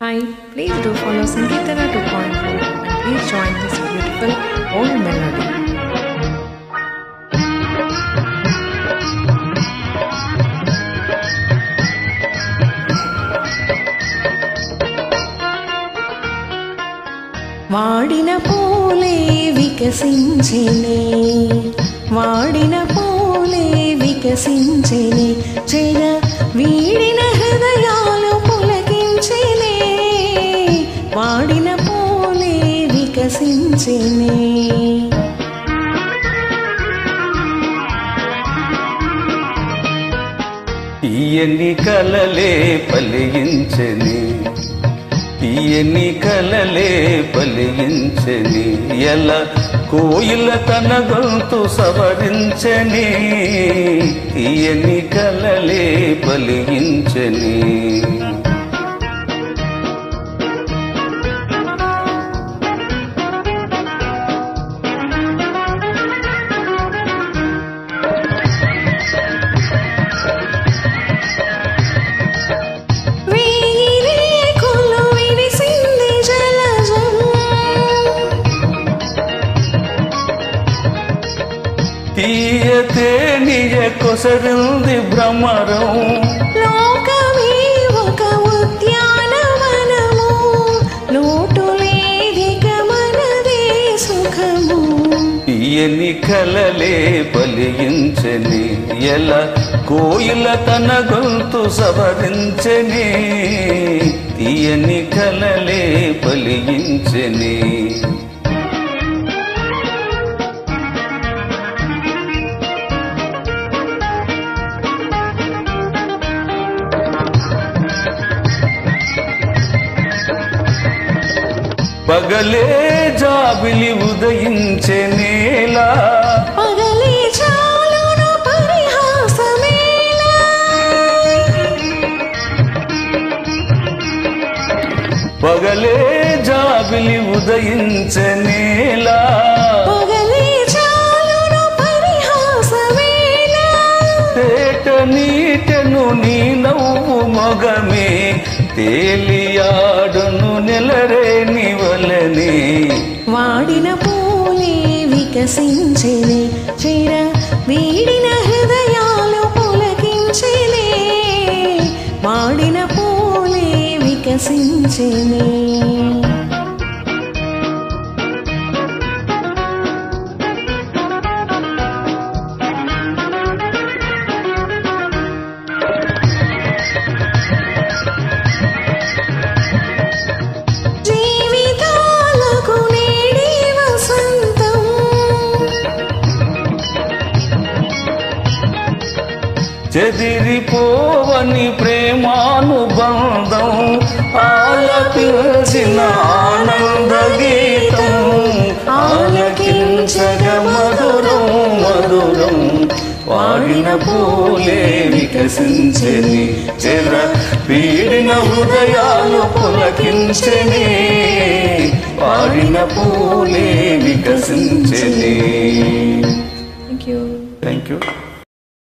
Hi, please do follow Sangeetana 2.4 and please join this beautiful old melody. వాడిన పూలే వికసించెనే వాడిన పూలే వికసించెనే చెర వీడ వికసించెనే తీయని కలలే పలిగించని తీయని కలలే పలిగించని ఎలా కోయిల తన గొంతు సవరించని తీయని కలలే పలిగి తీయ తేనియ కొసరింది భ్రమరం. లోకమే ఒక ఉద్యానవనము లోటు లేదిక మనదే సుఖము. తీయని కలలే పలిగించని ఎలా కోయిల తన గొంతు సవరించని తీయని కలలే పలిగించని పగలే జాబిలి ఉదయించే నేలా. పగలే చాలును పరిహాసమేలా. పగలే జాబిలి ఉదయించే నేలా. పగలే చాలును పరిహాసమేలా. తేట నీటను నీ నవ్వు మొగమే. తేలియాడును నివలనే వాడిన పూలే వికసించెనే చిర వీడిన హృదయాలు పులకించెనే. వాడిన పూలే వికసించెనే. చెదిరిపోవని ప్రేమానుబంధం ఆలపించిన ఆనంద గీతం ఆలకించగ మధురం మధురం. వాడిన పూలే వికసించని చెర పీడిన హృదయాలు పులకించని. వాడిన పూలే వికసించని. Thank you. Thank you